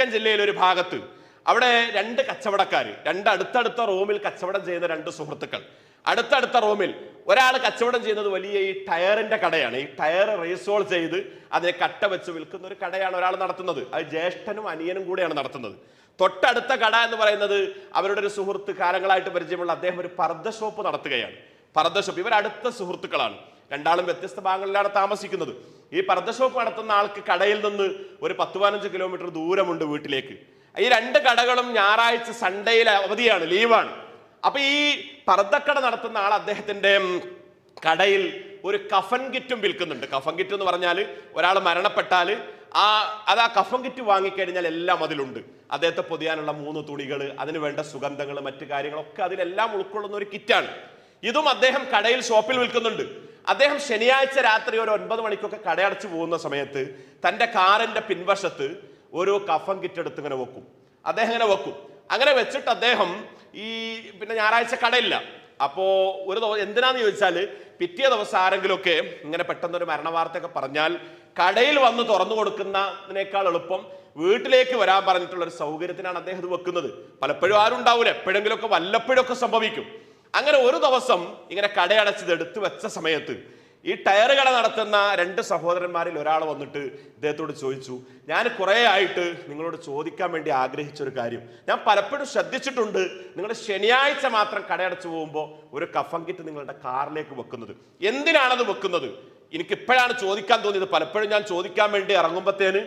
തെക്കൻ ജില്ലയിലെ ഒരു ഭാഗത്ത് അവിടെ രണ്ട് കച്ചവടക്കാർ രണ്ട് അടുത്തടുത്ത റൂമിൽ കച്ചവടം ചെയ്യുന്ന രണ്ട് സുഹൃത്തുക്കൾ. അടുത്തടുത്ത റൂമിൽ ഒരാൾ കച്ചവടം ചെയ്യുന്നത് വലിയ ഈ ടയറിന്റെ കടയാണ്. ഈ ടയർ റീസോൾ ചെയ്ത് അതിനെ കട്ട വെച്ച് വിൽക്കുന്ന ഒരു കടയാണ് ഒരാൾ നടത്തുന്നത്. അത് ജ്യേഷ്ഠനും അനിയനും കൂടെയാണ് നടത്തുന്നത്. തൊട്ടടുത്ത കട എന്ന് പറയുന്നത് അവരുടെ ഒരു സുഹൃത്ത് കാലങ്ങളായിട്ട് പരിചയമുള്ള അദ്ദേഹം ഒരു പർദ്ദ ഷോപ്പ് നടത്തുകയാണ്. പർദ്ദ ഷോപ്പ്. ഇവർ അടുത്ത സുഹൃത്തുക്കളാണ്. രണ്ടാളും വ്യത്യസ്ത ഭാഗങ്ങളിലാണ് താമസിക്കുന്നത്. ഈ പർദ്ദ ഷോപ്പ് നടത്തുന്ന ആൾക്ക് കടയിൽ നിന്ന് ഒരു പത്ത് പതിനഞ്ച് കിലോമീറ്റർ ദൂരമുണ്ട് വീട്ടിലേക്ക്. ഈ രണ്ട് കടകളും ഞായറാഴ്ച സൺഡേയിൽ അവധിയാണ് ലീവാണ്. അപ്പൊ ഈ പർദ്ദക്കട നടത്തുന്ന ആൾ അദ്ദേഹത്തിന്റെ കടയിൽ ഒരു കഫൻ കിറ്റും വിൽക്കുന്നുണ്ട്. കഫൻ കിറ്റ് എന്ന് പറഞ്ഞാൽ ഒരാൾ മരണപ്പെട്ടാൽ ആ അത് ആ കഫൻ കിറ്റ് വാങ്ങിക്കഴിഞ്ഞാൽ എല്ലാം അതിലുണ്ട്. അദ്ദേഹത്തെ പൊതിയാനുള്ള മൂന്ന് തുണികൾ അതിന് വേണ്ട സുഗന്ധങ്ങൾ മറ്റു കാര്യങ്ങളൊക്കെ അതിലെല്ലാം ഉൾക്കൊള്ളുന്ന ഒരു കിറ്റാണ്. ഇതും അദ്ദേഹം കടയിൽ ഷോപ്പിൽ വിൽക്കുന്നുണ്ട്. അദ്ദേഹം ശനിയാഴ്ച രാത്രി ഒരു ഒൻപത് മണിക്കൊക്കെ കടയടച്ചു പോകുന്ന സമയത്ത് തന്റെ കാറിന്റെ പിൻവശത്ത് ഒരു കഫൻ കിറ്റെടുത്ത് ഇങ്ങനെ വെക്കും. അദ്ദേഹം ഇങ്ങനെ വെക്കും. അങ്ങനെ വെച്ചിട്ട് അദ്ദേഹം ഈ പിന്നെ ഞായറാഴ്ച കടയില്ല. അപ്പോൾ ഒരു ദിവസം എന്തിനാന്ന് ചോദിച്ചാൽ പിറ്റേ ദിവസം ആരെങ്കിലുമൊക്കെ ഇങ്ങനെ പെട്ടെന്നൊരു മരണവാർത്തയൊക്കെ മരണ വാർത്തയൊക്കെ പറഞ്ഞാൽ കടയിൽ വന്ന് തുറന്നു കൊടുക്കുന്നതിനേക്കാൾ എളുപ്പം വീട്ടിലേക്ക് വരാൻ പറഞ്ഞിട്ടുള്ള ഒരു സൗകര്യത്തിനാണ് അദ്ദേഹം ഇത് വെക്കുന്നത്. പലപ്പോഴും ആരും ഉണ്ടാവില്ല എപ്പോഴെങ്കിലുമൊക്കെ വല്ലപ്പോഴൊക്കെ സംഭവിക്കും. അങ്ങനെ ഒരു ദിവസം ഇങ്ങനെ കടയടച്ചത് എടുത്തു വെച്ച സമയത്ത് ഈ ടയർ കട നടത്തുന്ന രണ്ട് സഹോദരന്മാരിൽ ഒരാൾ വന്നിട്ട് ഇദ്ദേഹത്തോട് ചോദിച്ചു ഞാൻ കുറേ ആയിട്ട് നിങ്ങളോട് ചോദിക്കാൻ വേണ്ടി ആഗ്രഹിച്ച ഒരു കാര്യം. ഞാൻ പലപ്പോഴും ശ്രദ്ധിച്ചിട്ടുണ്ട് നിങ്ങൾ ശനിയാഴ്ച മാത്രം കടയടച്ചു പോകുമ്പോൾ ഒരു കഫം കിറ്റ് നിങ്ങളുടെ കാറിലേക്ക് വെക്കുന്നത്. എന്തിനാണത് വെക്കുന്നത്? എനിക്ക് ഇപ്പോഴാണ് ചോദിക്കാൻ തോന്നിയത്. പലപ്പോഴും ഞാൻ ചോദിക്കാൻ വേണ്ടി ഇറങ്ങുമ്പോഴത്തേന്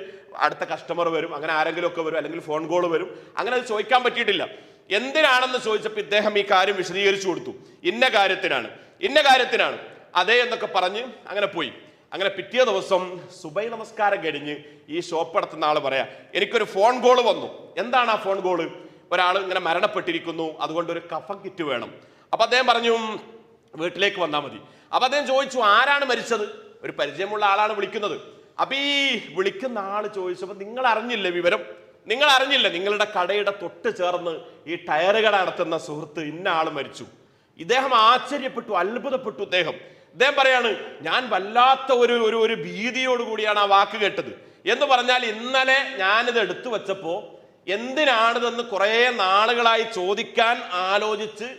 അടുത്ത കസ്റ്റമർ വരും അങ്ങനെ ആരെങ്കിലുമൊക്കെ വരും അല്ലെങ്കിൽ ഫോൺ കോൾ വരും. അങ്ങനെ അത് ചോദിക്കാൻ പറ്റിയിട്ടില്ല. എന്തിനാണെന്ന് ചോദിച്ചപ്പോൾ ഇദ്ദേഹം ഈ കാര്യം വിശദീകരിച്ചു കൊടുത്തു. ഇന്ന കാര്യത്തിനാണ്. ഇന്ന കാര്യത്തിനാണ്. അതേ എന്നൊക്കെ പറഞ്ഞ് അങ്ങനെ പോയി. അങ്ങനെ പിറ്റേ ദിവസം സുബൈ നമസ്കാരം കഴിഞ്ഞ് ഈ ഷോപ്പ് നടത്തുന്ന ആൾ പറയാം എനിക്കൊരു ഫോൺ കോൾ വന്നു. എന്താണ് ആ ഫോൺ കോൾ ഒരാൾ ഇങ്ങനെ മരണപ്പെട്ടിരിക്കുന്നു. അതുകൊണ്ട് ഒരു കഫ കിറ്റ് വേണം. അപ്പൊ അദ്ദേഹം പറഞ്ഞു വീട്ടിലേക്ക് വന്നാൽ മതി. അപ്പൊ അദ്ദേഹം ചോദിച്ചു ആരാണ് മരിച്ചത്? ഒരു പരിചയമുള്ള ആളാണ് വിളിക്കുന്നത്. അപ്പൊ ഈ വിളിക്കുന്ന ആൾ ചോദിച്ചപ്പോൾ നിങ്ങൾ അറിഞ്ഞില്ലേ വിവരം? നിങ്ങൾ അറിഞ്ഞില്ല നിങ്ങളുടെ കടയുടെ തൊട്ട് ചേർന്ന് ഈ ടയറുകൾ നടത്തുന്ന സുഹൃത്ത് ഇന്ന ആൾ മരിച്ചു. ഇദ്ദേഹം ആശ്ചര്യപ്പെട്ടു അത്ഭുതപ്പെട്ടു അദ്ദേഹം ഇദ്ദേഹം പറയാണ് ഞാൻ വല്ലാത്ത ഒരു ഒരു ഒരു ഭീതിയോട് കൂടിയാണ് ആ വാക്ക് കേട്ടത്. എന്ന് പറഞ്ഞാൽ ഇന്നലെ ഞാനിത് എടുത്തു വെച്ചപ്പോൾ എന്തിനാണിതെന്ന് കുറേ നാളുകളായി ചോദിക്കാൻ ആലോചിച്ച്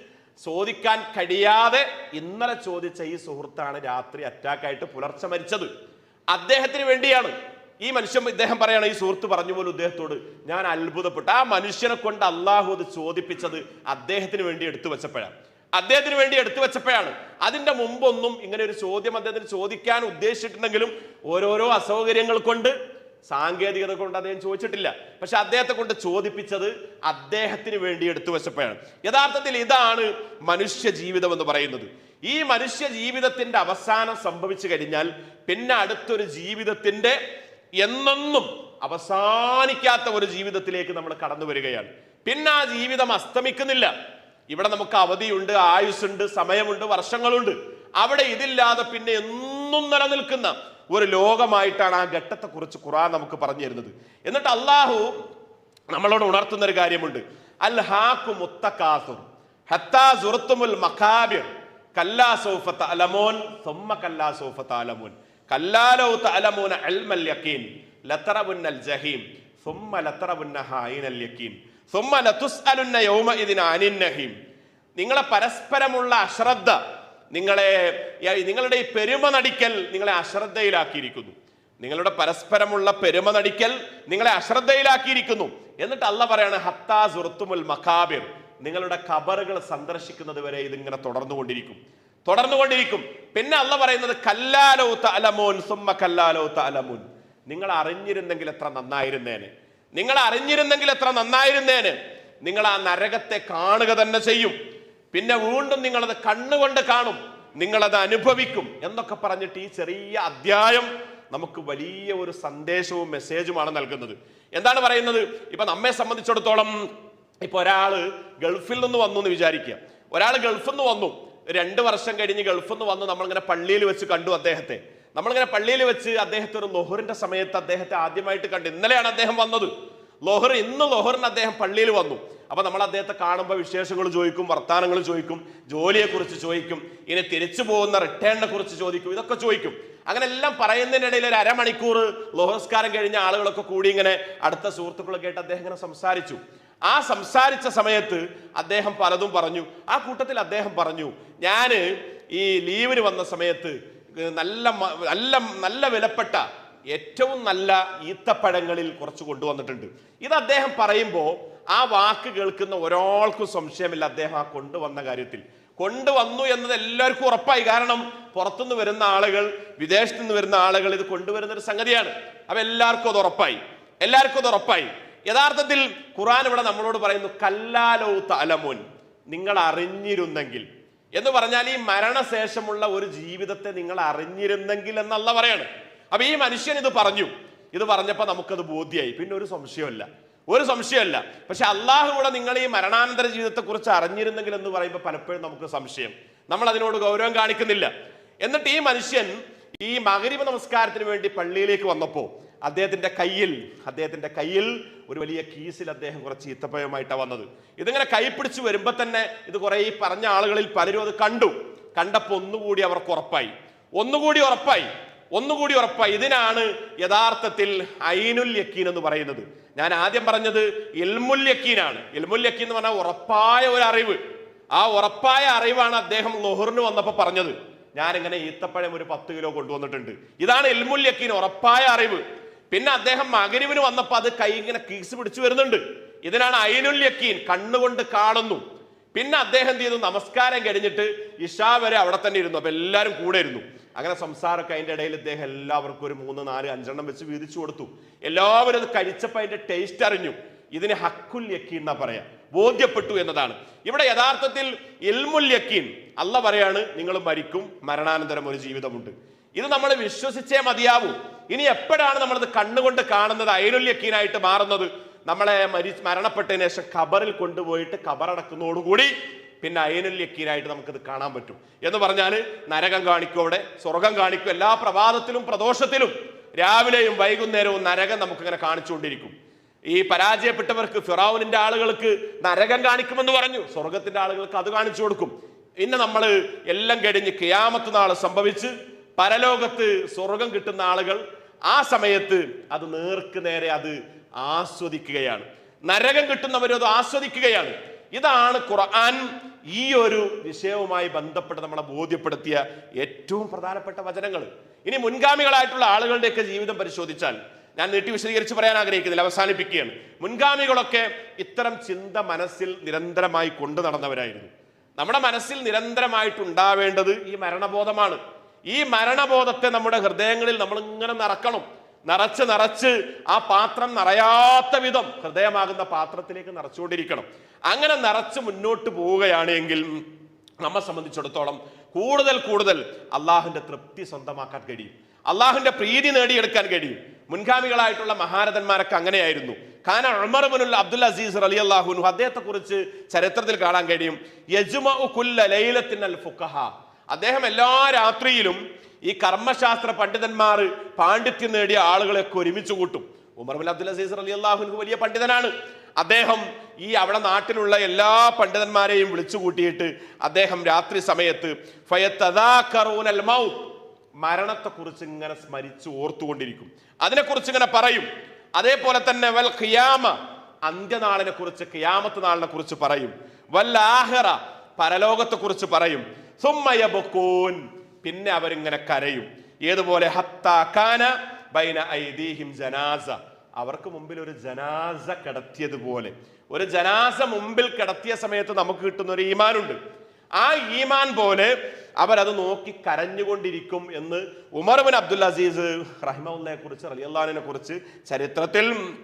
ചോദിക്കാൻ കഴിയാതെ ഇന്നലെ ചോദിച്ച ഈ സുഹൃത്താണ് രാത്രി അറ്റാക്കായിട്ട് പുലർച്ചെ മരിച്ചത്. അദ്ദേഹത്തിന് വേണ്ടിയാണ് ഈ മനുഷ്യൻ ഇദ്ദേഹം പറയണ ഈ സുഹൃത്ത് പറഞ്ഞു പോലും ഇദ്ദേഹത്തോട് ഞാൻ അത്ഭുതപ്പെട്ടു. ആ മനുഷ്യനെ കൊണ്ട് അള്ളാഹു അത് ചോദിപ്പിച്ചത് അദ്ദേഹത്തിന് വേണ്ടി എടുത്തു വെച്ചപ്പോഴാണ്. അദ്ദേഹത്തിന് വേണ്ടി എടുത്തു വെച്ചപ്പോഴാണ്. അതിന്റെ മുമ്പൊന്നും ഇങ്ങനെ ഒരു ചോദ്യം അദ്ദേഹത്തിന് ചോദിക്കാൻ ഉദ്ദേശിച്ചിട്ടുണ്ടെങ്കിലും ഓരോരോ അസൗകര്യങ്ങൾ കൊണ്ട് സാങ്കേതികത കൊണ്ട് അദ്ദേഹം ചോദിച്ചിട്ടില്ല. പക്ഷെ അദ്ദേഹത്തെ കൊണ്ട് ചോദിപ്പിച്ചത് അദ്ദേഹത്തിന് വേണ്ടി എടുത്തു വെച്ചപ്പോഴാണ്. യഥാർത്ഥത്തിൽ ഇതാണ് മനുഷ്യ ജീവിതം എന്ന് പറയുന്നത്. ഈ മനുഷ്യ ജീവിതത്തിന്റെ അവസാനം സംഭവിച്ചു കഴിഞ്ഞാൽ പിന്നെ അടുത്തൊരു ജീവിതത്തിന്റെ എന്നെന്നും അവസാനിക്കാത്ത ഒരു ജീവിതത്തിലേക്ക് നമ്മൾ കടന്നു വരികയാണ്. പിന്നെ ആ ജീവിതം അസ്തമിക്കുന്നില്ല. ഇവിടെ നമുക്ക് അവധിയുണ്ട് ആയുസ്സുണ്ട് സമയമുണ്ട് വർഷങ്ങളുണ്ട്. അവിടെ ഇതില്ലാതെ പിന്നെ എന്നും നിലനിൽക്കുന്ന ഒരു ലോകമായിട്ടാണ് ആ ഘട്ടത്തെക്കുറിച്ച് ഖുറാൻ നമുക്ക് പറഞ്ഞു തരുന്നത്. എന്നിട്ട് അള്ളാഹു നമ്മളോട് ഉണർത്തുന്ന ഒരു കാര്യമുണ്ട്. അൽ ഹാഖു ഹത്താ അലമോൻ തഅലമൂൻ. ജഹീം നിങ്ങളെ പരസ്പരമുള്ള അശ്രദ്ധ നിങ്ങളെ നിങ്ങളുടെ ഈ പെരുമ നടിക്കൽ നിങ്ങളെ അശ്രദ്ധയിലാക്കിയിരിക്കുന്നു. നിങ്ങളുടെ പരസ്പരമുള്ള പെരുമ നടിക്കൽ നിങ്ങളെ അശ്രദ്ധയിലാക്കിയിരിക്കുന്നു. എന്നിട്ട് അല്ല പറയാണ് ഹത്താ സുർത്തുമുൽ മഖാബിർ. നിങ്ങളുടെ ഖബറുകൾ സന്ദർശിക്കുന്നത് വരെ ഇതിങ്ങനെ തുടർന്നുകൊണ്ടിരിക്കും. തുടർന്നുകൊണ്ടിരിക്കും. പിന്നെ അല്ല പറയുന്നത് കല്ലാലോ തലമോൻ സുമ്മ കല്ലാലോ തലമോൻ നിങ്ങൾ അറിഞ്ഞിരുന്നെങ്കിൽ എത്ര നന്നായിരുന്നേനെ. നിങ്ങൾ അറിഞ്ഞിരുന്നെങ്കിൽ എത്ര നന്നായിരുന്നേനെ. നിങ്ങൾ ആ നരകത്തെ കാണുക തന്നെ ചെയ്യും. പിന്നെ വീണ്ടും നിങ്ങളത് കണ്ണുകൊണ്ട് കാണും. നിങ്ങളത് അനുഭവിക്കും. എന്നൊക്കെ പറഞ്ഞിട്ട് ഈ ചെറിയ അധ്യായം നമുക്ക് വലിയ ഒരു സന്ദേശവും മെസ്സേജുമാണ് നൽകുന്നത്. എന്താണ് പറയുന്നത്? ഇപ്പൊ നമ്മെ സംബന്ധിച്ചിടത്തോളം ഇപ്പൊ ഒരാൾ ഗൾഫിൽ നിന്ന് വന്നു എന്ന് വിചാരിക്കുക. ഒരാൾ ഗൾഫിൽ നിന്ന് വന്നു. രണ്ട് വർഷം കഴിഞ്ഞ് ഗൾഫിൽ നിന്ന് വന്ന് നമ്മളിങ്ങനെ പള്ളിയിൽ വെച്ച് കണ്ടു അദ്ദേഹത്തെ. നമ്മളിങ്ങനെ പള്ളിയിൽ വെച്ച് അദ്ദേഹത്തെ ഒരു ലൊഹറിന്റെ സമയത്ത് അദ്ദേഹത്തെ ആദ്യമായിട്ട് കണ്ടു. ഇന്നലെയാണ് അദ്ദേഹം വന്നത്. ലോഹർ ഇന്ന് ലോഹറിന് അദ്ദേഹം പള്ളിയിൽ വന്നു. അപ്പൊ നമ്മൾ അദ്ദേഹത്തെ കാണുമ്പോൾ വിശേഷങ്ങൾ ചോദിക്കും വർത്തമാനങ്ങൾ ചോദിക്കും ജോലിയെ കുറിച്ച് ചോദിക്കും ഇനി തിരിച്ചു പോകുന്ന റിട്ടേണിനെ കുറിച്ച് ചോദിക്കും ഇതൊക്കെ ചോദിക്കും. അങ്ങനെ എല്ലാം പറയുന്നതിനിടയിൽ ഒരു അരമണിക്കൂർ ലോഹസ്കാരം കഴിഞ്ഞ ആളുകളൊക്കെ കൂടി ഇങ്ങനെ അടുത്ത സുഹൃത്തുക്കളൊക്കെ ആയിട്ട് അദ്ദേഹം ഇങ്ങനെ സംസാരിച്ചു. ആ സംസാരിച്ച സമയത്ത് അദ്ദേഹം പലതും പറഞ്ഞു. ആ കൂട്ടത്തിൽ അദ്ദേഹം പറഞ്ഞു ഞാൻ ഈ ലീവിന് വന്ന സമയത്ത് നല്ല നല്ല നല്ല വിലപ്പെട്ട ഏറ്റവും നല്ല ഈത്തപ്പഴങ്ങളിൽ കുറച്ച് കൊണ്ടുവന്നിട്ടുണ്ട്. ഇത് അദ്ദേഹം പറയുമ്പോൾ ആ വാക്ക് കേൾക്കുന്ന ഒരാൾക്കും സംശയമില്ല. അദ്ദേഹം ആ കൊണ്ടുവന്ന കാര്യത്തിൽ. കൊണ്ടുവന്നു എന്നത് എല്ലാവർക്കും ഉറപ്പായി. കാരണം പുറത്തുനിന്ന് വരുന്ന ആളുകൾ വിദേശത്തുനിന്ന് വരുന്ന ആളുകൾ ഇത് കൊണ്ടുവരുന്ന ഒരു സംഗതിയാണ്. അപ്പം എല്ലാവർക്കും അത് ഉറപ്പായി. എല്ലാവർക്കും അത് ഉറപ്പായി. യഥാർത്ഥത്തിൽ ഖുറാൻ ഇവിടെ നമ്മളോട് പറയുന്നു കല്ലാലോ തലമുൻ നിങ്ങൾ അറിഞ്ഞിരുന്നെങ്കിൽ. എന്ന് പറഞ്ഞാൽ ഈ മരണശേഷമുള്ള ഒരു ജീവിതത്തെ നിങ്ങൾ അറിഞ്ഞിരുന്നെങ്കിൽ എന്നല്ല പറയാണ് അപ്പൊ ഈ മനുഷ്യൻ ഇത് പറഞ്ഞു. ഇത് പറഞ്ഞപ്പോൾ നമുക്കത് ബോധ്യമായി പിന്നെ ഒരു സംശയമല്ല ഒരു സംശയമല്ല പക്ഷെ അള്ളാഹു കൂടെ നിങ്ങൾ ഈ മരണാനന്തര ജീവിതത്തെക്കുറിച്ച് അറിഞ്ഞിരുന്നെങ്കിൽ എന്ന് പറയുമ്പോൾ പലപ്പോഴും നമുക്ക് സംശയം. നമ്മൾ അതിനോട് ഗൗരവം കാണിക്കുന്നില്ല. എന്നിട്ട് ഈ മനുഷ്യൻ ഈ മകരിമ നമസ്കാരത്തിന് വേണ്ടി പള്ളിയിലേക്ക് വന്നപ്പോൾ അദ്ദേഹത്തിന്റെ കയ്യിൽ അദ്ദേഹത്തിന്റെ കയ്യിൽ ഒരു വലിയ കീസിൽ അദ്ദേഹം കുറച്ച് ഈത്തപ്പഴമായിട്ടാണ് വന്നത്. ഇതിങ്ങനെ കൈപ്പിടിച്ച് വരുമ്പോൾ തന്നെ ഇത് കുറേ ഈ പറഞ്ഞ ആളുകളിൽ പലരും അത് കണ്ടു. കണ്ടപ്പോൾ ഒന്നുകൂടി അവർക്ക് ഉറപ്പായി. ഒന്നുകൂടി ഉറപ്പായി. ഒന്നുകൂടി ഉറപ്പായി. ഇതിനാണ് യഥാർത്ഥത്തിൽ ഐനുൽ യക്കീൻ എന്ന് പറയുന്നത്. ഞാൻ ആദ്യം പറഞ്ഞത് ഇൽമുൽ യക്കീനാണ് ഇൽമുൽ യക്കീൻ എന്ന് പറഞ്ഞാൽ ഉറപ്പായ ഒരു അറിവ്. ആ ഉറപ്പായ അറിവാണ് അദ്ദേഹം ലൊഹറിന് വന്നപ്പോൾ പറഞ്ഞത്. ഞാനിങ്ങനെ ഈത്തപ്പഴം ഒരു പത്ത് കിലോ കൊണ്ടുവന്നിട്ടുണ്ട്. ഇതാണ് ഇൽമുൽ യക്കീൻ ഉറപ്പായ അറിവ്. പിന്നെ അദ്ദേഹം മകനുവിന് വന്നപ്പോൾ അത് കൈ ഇങ്ങനെ കീസ് പിടിച്ചു വരുന്നുണ്ട്. ഇതിനാണ് ഐനുൽ യക്കീൻ കണ്ണുകൊണ്ട് കാണുന്നു. പിന്നെ അദ്ദേഹം എന്ത് ചെയ്തു? നമസ്കാരം കഴിഞ്ഞിട്ട് ഇഷാ വരെ അവിടെ തന്നെ ഇരുന്നു. അപ്പൊ എല്ലാവരും കൂടെ ഇരുന്നു. അങ്ങനെ സംസാരമൊക്കെ അതിന്റെ ഇടയിൽ ഇദ്ദേഹം എല്ലാവർക്കും ഒരു മൂന്ന് നാല് അഞ്ചെണ്ണം വെച്ച് വീതിച്ചു കൊടുത്തു. എല്ലാവരും അത് കഴിച്ചപ്പോൾ അതിന്റെ ടേസ്റ്റ് അറിഞ്ഞു. ഇതിന് ഹക്കുൽ യക്കീൻ എന്നാ പറയാ. ബോധ്യപ്പെട്ടു എന്നതാണ്. ഇവിടെ യഥാർത്ഥത്തിൽ ഇൽമുൽ യക്കീൻ അല്ല പറയാണ് നിങ്ങൾ മരിക്കും മരണാനന്തരം ഒരു ജീവിതമുണ്ട്. ഇത് നമ്മൾ വിശ്വസിച്ചേ മതിയാവൂ. ഇനി എപ്പോഴാണ് നമ്മളത് കണ്ണുകൊണ്ട് കാണുന്നത് ഐരുല്യക്കീനായിട്ട് മാറുന്നത്? നമ്മളെ മരി മരണപ്പെട്ടതിന് ശേഷം ഖബറിൽ കൊണ്ടുപോയിട്ട് ഖബറടക്കുന്നതോടുകൂടി പിന്നെ അയനുല്യക്കീനായിട്ട് നമുക്കത് കാണാൻ പറ്റും. എന്ന് പറഞ്ഞാൽ നരകം കാണിക്കും അവിടെ സ്വർഗം കാണിക്കും എല്ലാ പ്രഭാതത്തിലും പ്രദോഷത്തിലും. രാവിലെയും വൈകുന്നേരവും നരകം നമുക്കിങ്ങനെ കാണിച്ചുകൊണ്ടിരിക്കും. ഈ പരാജയപ്പെട്ടവർക്ക് ഫിറാവുനിന്റെ ആളുകൾക്ക് നരകം കാണിക്കുമെന്ന് പറഞ്ഞു. സ്വർഗത്തിന്റെ ആളുകൾക്ക് അത് കാണിച്ചു കൊടുക്കും. പിന്നെ നമ്മൾ എല്ലാം കഴിഞ്ഞ് കിയാമത്ത് നാൾ സംഭവിച്ച് പരലോകത്ത് സ്വർഗം കിട്ടുന്ന ആളുകൾ ആ സമയത്ത് അത് നേർക്ക് നേരെ അത് ആസ്വദിക്കുകയാണ്. നരകം കിട്ടുന്നവരും അത് ആസ്വദിക്കുകയാണ്. ഇതാണ് ഖുർആൻ ഈ ഒരു വിഷയവുമായി ബന്ധപ്പെട്ട് നമ്മളെ ബോധ്യപ്പെടുത്തിയ ഏറ്റവും പ്രധാനപ്പെട്ട വചനങ്ങൾ. ഇനി മുൻഗാമികളായിട്ടുള്ള ആളുകളുടെയൊക്കെ ജീവിതം പരിശോധിച്ചാൽ ഞാൻ നീട്ടി വിശദീകരിച്ച് പറയാൻ ആഗ്രഹിക്കുന്നില്ല അവസാനിപ്പിക്കുകയാണ്. മുൻഗാമികളൊക്കെ ഇത്തരം ചിന്ത മനസ്സിൽ നിരന്തരമായി കൊണ്ടു നടന്നവരായിരുന്നു. നമ്മുടെ മനസ്സിൽ നിരന്തരമായിട്ട് ഉണ്ടാവേണ്ടത് ഈ മരണബോധമാണ്. ഈ മരണബോധത്തെ നമ്മുടെ ഹൃദയങ്ങളിൽ നമ്മൾ ഇങ്ങനെ നിറക്കണം. നിറച്ച് നിറച്ച് ആ പാത്രം നിറയാത്ത വിധം ഹൃദയമാകുന്ന പാത്രത്തിലേക്ക് നിറച്ചുകൊണ്ടിരിക്കണം. അങ്ങനെ നിറച്ച് മുന്നോട്ട് പോവുകയാണ് എങ്കിൽ നമ്മെ സംബന്ധിച്ചിടത്തോളം കൂടുതൽ കൂടുതൽ അള്ളാഹുന്റെ തൃപ്തി സ്വന്തമാക്കാൻ കഴിയും. അള്ളാഹുന്റെ പ്രീതി നേടിയെടുക്കാൻ കഴിയും. മുൻഗാമികളായിട്ടുള്ള മഹാരഥന്മാരൊക്കെ അങ്ങനെയായിരുന്നു. ഖാന ഉമർബുൽ അബ്ദുൽ അസീസ് അലി അള്ളാഹുനു അദ്ദേഹത്തെ കുറിച്ച് ചരിത്രത്തിൽ കാണാൻ കഴിയും. യജ്മഉ കുല്ല അൽ ഫുഖഹ. അദ്ദേഹം എല്ലാ രാത്രിയിലും ഈ കർമ്മശാസ്ത്ര പണ്ഡിതന്മാർ പാണ്ഡിത്യം നേടിയ ആളുകളെയൊക്കെ ഒരുമിച്ച് കൂട്ടും. Umar bin Abdul Aziz Ali അള്ളാഹുനു വലിയ പണ്ഡിതനാണ്. അദ്ദേഹം ഈ അവിടെ നാട്ടിലുള്ള എല്ലാ പണ്ഡിതന്മാരെയും വിളിച്ചു കൂട്ടിയിട്ട് അദ്ദേഹം രാത്രി സമയത്ത് മരണത്തെ മൗത്ത് മരണത്തെക്കുറിച്ച് ഇങ്ങനെ സ്മരിച്ച് ഓർത്തുകൊണ്ടിരിക്കും. അതിനെക്കുറിച്ച് ഇങ്ങനെ പറയും. അതേപോലെ തന്നെ വൽ ഖിയാമ. അന്ത്യനാളിനെ കുറിച്ച് ഖിയാമത്ത് നാളിനെ കുറിച്ച് പറയും. വൽ ആഹിറ പരലോകത്തെ കുറിച്ച് പറയും. സുമ്മയബുക്കൂൻ. പിന്നെ അവരിങ്ങനെ കരയും. ഏതുപോലെ? ബൈന ഐദീഹിം ജനാസ. അവർക്ക് മുമ്പിൽ ഒരു ജനാസ കിടത്തിയതുപോലെ. ഒരു ജനാസ മുമ്പിൽ കിടത്തിയ സമയത്ത് നമുക്ക് കിട്ടുന്ന ഒരു ഈമാനുണ്ട്. ആ ഈമാൻ പോലെ അവരത് നോക്കി കരഞ്ഞുകൊണ്ടിരിക്കും എന്ന് ഉമർ ബിൻ അബ്ദുൽ അസീസ് റഹിമുള്ളയെ കുറിച്ച് റലിയല്ലാനെ കുറിച്ച് ചരിത്രത്തിൽ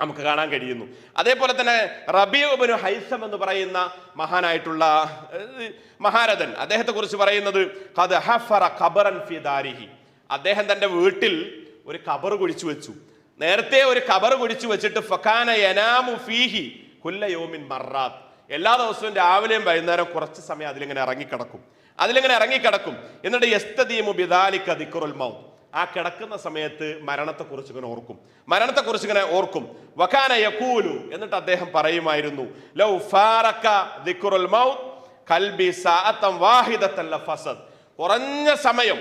നമുക്ക് കാണാൻ കഴിയുന്നു. അതേപോലെ തന്നെ റബിയുബിന് ഹൈസം എന്ന് പറയുന്ന മഹാനായിട്ടുള്ള മഹാരഥൻ. അദ്ദേഹത്തെ കുറിച്ച് പറയുന്നത് ഖദ് ഹഫറ ഖബറൻ ഫി ദാരിഹി. അദ്ദേഹം തന്റെ വീട്ടിൽ ഒരു കബർ കുഴിച്ചു വെച്ചു. നേരത്തെ ഒരു കബർ കുഴിച്ചു വെച്ചിട്ട് ഫക്കാന യനാമു ഫീഹി കുല്ല മറാത്ത്. എല്ലാ ദിവസവും രാവിലെയും വൈകുന്നേരം കുറച്ച് സമയം അതിലിങ്ങനെ ഇറങ്ങിക്കിടക്കും. അതിലിങ്ങനെ ഇറങ്ങിക്കിടക്കും. എന്നിട്ട് യസ്തദീമു ബിദാലിക ദിക്റുൽ മൗത്ത്. ആ കിടക്കുന്ന സമയത്ത് മരണത്തെക്കുറിച്ച് ഇങ്ങനെ ഓർക്കും. മരണത്തെക്കുറിച്ച് ഇങ്ങനെ ഓർക്കും. വക്കാന യക്കൂലു എന്നിട്ട് അദ്ദേഹം പറയുമായിരുന്നു ലൗ മൗത്ത് കൽബി കുറഞ്ഞ സമയം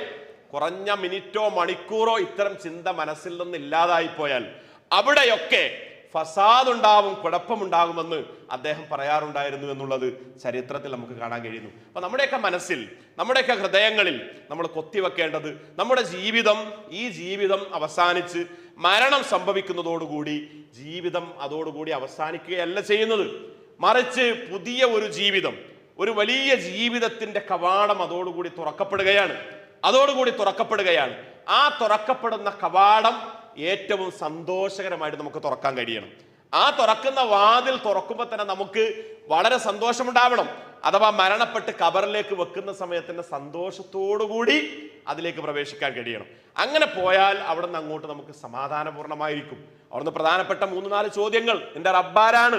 കുറഞ്ഞ മിനിറ്റോ മണിക്കൂറോ ഇത്തരം ചിന്ത മനസ്സിൽ നിന്ന് ഇല്ലാതായി പോയാൽ അവിടെയൊക്കെ ഫസാദ് ഉണ്ടാവും കുഴപ്പമുണ്ടാകുമെന്ന് അദ്ദേഹം പറയാറുണ്ടായിരുന്നു എന്നുള്ളത് ചരിത്രത്തിൽ നമുക്ക് കാണാൻ കഴിയുന്നു. അപ്പൊ നമ്മുടെയൊക്കെ മനസ്സിൽ നമ്മുടെയൊക്കെ ഹൃദയങ്ങളിൽ നമ്മൾ കൊത്തിവെക്കേണ്ടത് നമ്മുടെ ജീവിതം ഈ ജീവിതം അവസാനിച്ച് മരണം സംഭവിക്കുന്നതോടുകൂടി ജീവിതം അതോടുകൂടി അവസാനിക്കുകയല്ല ചെയ്യുന്നത്. മറിച്ച് പുതിയ ഒരു ജീവിതം ഒരു വലിയ ജീവിതത്തിന്റെ കവാടം അതോടുകൂടി തുറക്കപ്പെടുകയാണ്. അതോടുകൂടി തുറക്കപ്പെടുകയാണ്. ആ തുറക്കപ്പെടുന്ന കവാടം ഏറ്റവും സന്തോഷകരമായിട്ട് നമുക്ക് തുറക്കാൻ കഴിയണം. ആ തുറക്കുന്ന വാതിൽ തുറക്കുമ്പോൾ തന്നെ നമുക്ക് വളരെ സന്തോഷമുണ്ടാവണം. അഥവാ മരണപ്പെട്ട് കബറിലേക്ക് വെക്കുന്ന സമയത്തിന്റെ സന്തോഷത്തോടുകൂടി അതിലേക്ക് പ്രവേശിക്കാൻ കഴിയണം. അങ്ങനെ പോയാൽ അവിടെ നിന്ന് അങ്ങോട്ട് നമുക്ക് സമാധാനപൂർണമായിരിക്കും. അവിടുന്ന് പ്രധാനപ്പെട്ട മൂന്ന് നാല് ചോദ്യങ്ങൾ. നിന്റെ റബ്ബാരാണ്.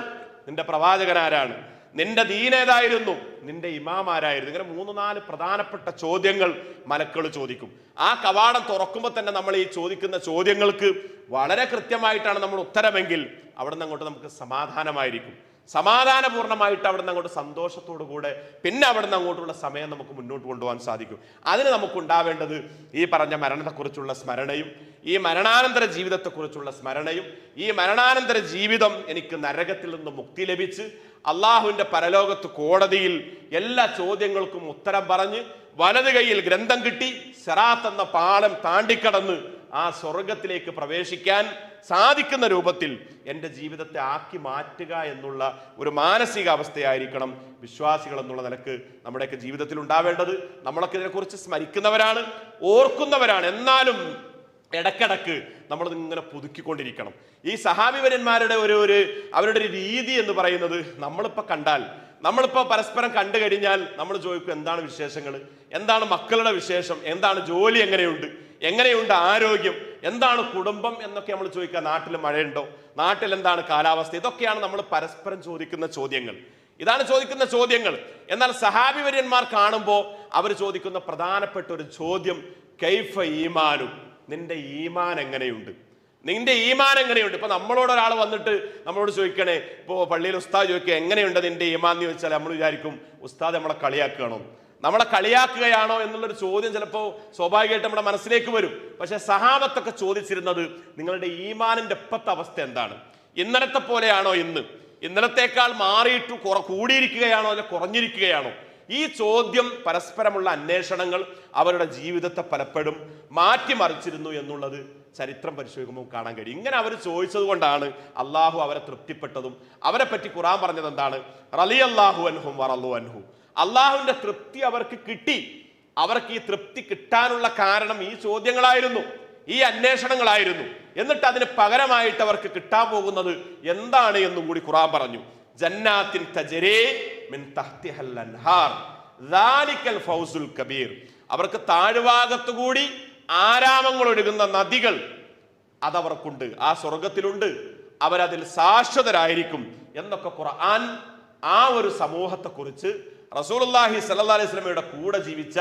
നിന്റെ പ്രവാചകനാരാണ്. നിന്റെ ദീനേതായിരുന്നു നിന്റെ ഇമാമാരായിരുന്നു ഇങ്ങനെ മൂന്ന് നാല് പ്രധാനപ്പെട്ട ചോദ്യങ്ങൾ മലക്കൾ ചോദിക്കും. ആ കവാടം തുറക്കുമ്പോൾ തന്നെ നമ്മൾ ഈ ചോദിക്കുന്ന ചോദ്യങ്ങൾക്ക് വളരെ കൃത്യമായിട്ടാണ് നമ്മൾ ഉത്തരമെങ്കിൽ അവിടെ നിന്ന് അങ്ങോട്ട് നമുക്ക് സമാധാനമായിരിക്കും. സമാധാനപൂർണമായിട്ട് അവിടെ നിന്ന് അങ്ങോട്ട് സന്തോഷത്തോടു കൂടെ പിന്നെ അവിടെ നിന്ന് അങ്ങോട്ടുള്ള സമയം നമുക്ക് മുന്നോട്ട് കൊണ്ടുപോകാൻ സാധിക്കും. അതിന് നമുക്ക് ഉണ്ടാവേണ്ടത് ഈ പറഞ്ഞ മരണത്തെക്കുറിച്ചുള്ള സ്മരണയും ഈ മരണാനന്തര ജീവിതത്തെക്കുറിച്ചുള്ള സ്മരണയും ഈ മരണാനന്തര ജീവിതം എനിക്ക് നരകത്തിൽ നിന്ന് മുക്തി ലഭിച്ച് അള്ളാഹുവിന്റെ പരലോകത്ത് കോടതിയിൽ എല്ലാ ചോദ്യങ്ങൾക്കും ഉത്തരം പറഞ്ഞ് വലത് കൈയിൽ ഗ്രന്ഥം കിട്ടി സെറാത്ത് എന്ന പാലം താണ്ടിക്കടന്ന് ആ സ്വർഗത്തിലേക്ക് പ്രവേശിക്കാൻ സാധിക്കുന്ന രൂപത്തിൽ എന്റെ ജീവിതത്തെ ആക്കി മാറ്റുക എന്നുള്ള ഒരു മാനസികാവസ്ഥയായിരിക്കണം വിശ്വാസികൾ എന്നുള്ള നിലയ്ക്ക് നമ്മുടെയൊക്കെ ജീവിതത്തിൽ ഉണ്ടാവേണ്ടത്. നമ്മളൊക്കെ ഇതിനെക്കുറിച്ച് സ്മരിക്കുന്നവരാണ് ഓർക്കുന്നവരാണ്. എന്നാലും ഇടക്കിടക്ക് നമ്മൾ ഇങ്ങനെ പുതുക്കിക്കൊണ്ടിരിക്കണം. ഈ സഹാബിവര്യന്മാരുടെ ഒരു ഒരു അവരുടെ ഒരു രീതി എന്ന് പറയുന്നത് നമ്മളിപ്പോൾ കണ്ടാൽ നമ്മളിപ്പോൾ പരസ്പരം കണ്ടു കഴിഞ്ഞാൽ നമ്മൾ ചോദിക്കും എന്താണ് വിശേഷങ്ങൾ എന്താണ് മക്കളുടെ വിശേഷം? എന്താണ് ജോലി എങ്ങനെയുണ്ട്? എങ്ങനെയുണ്ട് ആരോഗ്യം? എന്താണ് കുടുംബം? എന്നൊക്കെ നമ്മൾ ചോദിക്കുക നാട്ടിൽ മഴയുണ്ടോ? നാട്ടിൽ എന്താണ് കാലാവസ്ഥ? ഇതൊക്കെയാണ് നമ്മൾ പരസ്പരം ചോദിക്കുന്ന ചോദ്യങ്ങൾ. ഇതാണ് ചോദിക്കുന്ന ചോദ്യങ്ങൾ. എന്നാൽ സഹാബിവര്യന്മാർ കാണുമ്പോൾ അവർ ചോദിക്കുന്ന പ്രധാനപ്പെട്ട ഒരു ചോദ്യം കൈഫ ഈമാനു? നിന്റെ ഈമാൻ എങ്ങനെയുണ്ട്? നിന്റെ ഈമാൻ എങ്ങനെയുണ്ട്? ഇപ്പൊ നമ്മളോട് ഒരാൾ വന്നിട്ട് നമ്മളോട് ചോദിക്കണേ ഇപ്പോ പള്ളിയിൽ ഉസ്താദ് ചോദിക്കുക എങ്ങനെയുണ്ട് നിന്റെ ഈമാൻ എന്ന് ചോദിച്ചാൽ നമ്മൾ വിചാരിക്കും ഉസ്താദ് നമ്മളെ കളിയാക്കുകയാണോ? നമ്മളെ കളിയാക്കുകയാണോ എന്നുള്ളൊരു ചോദ്യം ചിലപ്പോൾ സ്വാഭാവികമായിട്ട് നമ്മുടെ മനസ്സിലേക്ക് വരും. പക്ഷെ സഹാബത്തൊക്കെ ചോദിച്ചിരുന്നത് നിങ്ങളുടെ ഈമാനിന്റെ ഇപ്പത്തെ അവസ്ഥ എന്താണ്? ഇന്നലത്തെ പോലെയാണോ ഇന്ന്? ഇന്നലത്തേക്കാൾ മാറിയിട്ട് കുറ കൂടിയിരിക്കുകയാണോ അല്ലെ കുറഞ്ഞിരിക്കുകയാണോ? ഈ ചോദ്യം പരസ്പരമുള്ള അന്വേഷണങ്ങൾ അവരുടെ ജീവിതത്തെ പലപ്പോഴും മാറ്റിമറിച്ചിരുന്നു എന്നുള്ളത് ചരിത്രം പരിശോധിക്കുമ്പോൾ കാണാൻ കഴിയും. ഇങ്ങനെ അവർ ചോദിച്ചത് കൊണ്ടാണ് അള്ളാഹു അവരെ തൃപ്തിപ്പെട്ടതും. അവരെ പറ്റി ഖുറാൻ പറഞ്ഞത് എന്താണ്? റലി അള്ളാഹു അൻഹും വറലു അൻഹു. അള്ളാഹുവിന്റെ തൃപ്തി അവർക്ക് കിട്ടി. അവർക്ക് ഈ തൃപ്തി കിട്ടാനുള്ള കാരണം ഈ ചോദ്യങ്ങളായിരുന്നു ഈ അന്വേഷണങ്ങളായിരുന്നു. എന്നിട്ട് അതിന് പകരമായിട്ട് അവർക്ക് കിട്ടാൻ പോകുന്നത് എന്താണ് എന്നും കൂടി ഖുറാൻ പറഞ്ഞു. ജന്നാത്തിൻ തജരേ മിൻ ദാലിക്കൽ ഫൗസുൽ കബീർ. അവർക്ക് താഴ്ഭാഗത്തു കൂടി ആരാമങ്ങൾ ഒഴുകുന്ന നദികൾ അതവർക്കുണ്ട്. ആ സ്വർഗത്തിലുണ്ട് അവരതിൽ ശാശ്വതരായിരിക്കും എന്നൊക്കെ ഖുർആൻ ആ ഒരു സമൂഹത്തെക്കുറിച്ച് റസൂലുള്ളാഹി സല്ലല്ലാഹു അലൈഹി വസല്ലമയുടെ കൂടെ ജീവിച്ച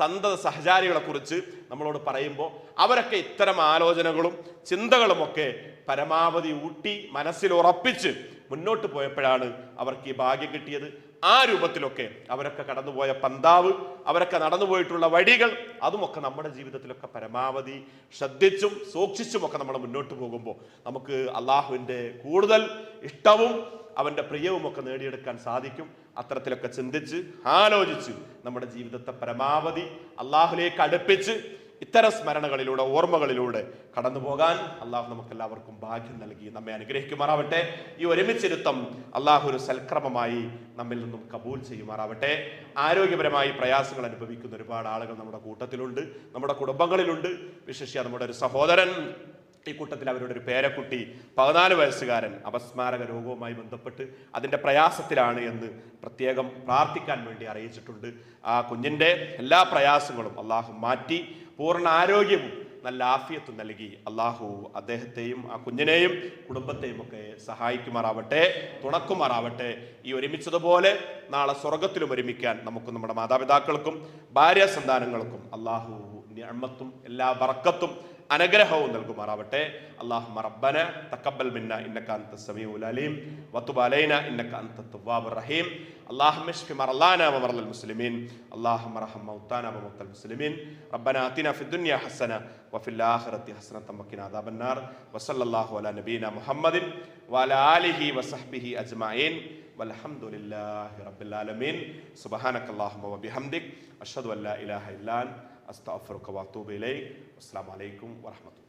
സന്തത സഹചാരികളെ കുറിച്ച് നമ്മളോട് പറയുമ്പോൾ അവരൊക്കെ ഇത്തരം ആലോചനകളും ചിന്തകളുമൊക്കെ പരമാവധി ഊട്ടി മനസ്സിൽ ഉറപ്പിച്ച് മുന്നോട്ട് പോയപ്പോഴാണ് അവർക്ക് ഈ ഭാഗ്യം കിട്ടിയത്. ആ രൂപത്തിലൊക്കെ അവരൊക്കെ കടന്നുപോയ പന്താവ് അവരൊക്കെ നടന്നുപോയിട്ടുള്ള വഴികൾ അതുമൊക്കെ നമ്മുടെ ജീവിതത്തിലൊക്കെ പരമാവധി ശ്രദ്ധിച്ചും സൂക്ഷിച്ചും ഒക്കെ നമ്മൾ മുന്നോട്ട് പോകുമ്പോൾ നമുക്ക് അള്ളാഹുവിന്റെ കൂടുതൽ ഇഷ്ടവും അവന്റെ പ്രിയവും ഒക്കെ നേടിയെടുക്കാൻ സാധിക്കും. അത്തരത്തിലൊക്കെ ചിന്തിച്ച് ആലോചിച്ച് നമ്മുടെ ജീവിതത്തെ പരമാവധി അള്ളാഹുലേക്ക് അടുപ്പിച്ച് ഇത്തരം സ്മരണകളിലൂടെ ഓർമ്മകളിലൂടെ കടന്നു പോകാൻ അള്ളാഹു നമുക്ക് എല്ലാവർക്കും ഭാഗ്യം നൽകി നമ്മെ അനുഗ്രഹിക്കുമാറാവട്ടെ. ഈ ഒരുമിച്ചിരുത്തം അള്ളാഹു ഒരു സൽക്രമമായി നമ്മിൽ നിന്നും കബൂൽ ചെയ്യുമാറാവട്ടെ. ആരോഗ്യപരമായി പ്രയാസങ്ങൾ അനുഭവിക്കുന്ന ഒരുപാട് ആളുകൾ നമ്മുടെ കൂട്ടത്തിലുണ്ട് നമ്മുടെ കുടുംബങ്ങളിലുണ്ട്. വിശേഷിച്ച നമ്മുടെ ഒരു സഹോദരൻ ഈ കൂട്ടത്തിൽ അവരുടെ ഒരു പേരക്കുട്ടി പതിനാല് വയസ്സുകാരൻ അപസ്മാരക രോഗവുമായി ബന്ധപ്പെട്ട് അതിന്റെ പ്രയാസത്തിലാണ് എന്ന് പ്രത്യേകം പ്രാർത്ഥിക്കാൻ വേണ്ടി അറിയിച്ചിട്ടുണ്ട്. ആ കുഞ്ഞിന്റെ എല്ലാ പ്രയാസങ്ങളും അള്ളാഹു മാറ്റി പൂർണ ആരോഗ്യവും നല്ല ആഫിയത്തും നൽകി. അള്ളാഹു അദ്ദേഹത്തെയും ആ കുഞ്ഞിനെയും കുടുംബത്തെയും ഒക്കെ സഹായിക്കുമാറാവട്ടെ തുണക്കുമാറാവട്ടെ. ഈ ഒരുമിച്ചതുപോലെ നാളെ സ്വർഗത്തിലും ഒരുമിക്കാൻ നമുക്കും നമ്മുടെ മാതാപിതാക്കൾക്കും ഭാര്യ സന്താനങ്ങൾക്കും അള്ളാഹു നിഅമത്തും എല്ലാ ബറക്കത്തും അനുഗ്രഹവും നൽകുമാറാവട്ടെ അള്ളാഹുമ്മ റബ്ബന തഖബ്ബൽ മിന്ന ഇന്നക അൻത സമീഉൽ അലീം വതുബ് അലൈന ഇന്നക അൻത തവ്വാബുർ റഹീം اللهم اشف مرضانا ومرضى المسلمين اللهم ارحم موتانا وموتى المسلمين ربنا اتنا في الدنيا حسنه وفي الاخره حسنه وقنا عذاب النار وصلى الله على نبينا محمد وعلى اله وصحبه اجمعين والحمد لله رب العالمين سبحانك اللهم وبحمدك اشهد ان لا اله الا انت أستغفرك وأتوب إليك. والسلام عليكم ورحمة الله.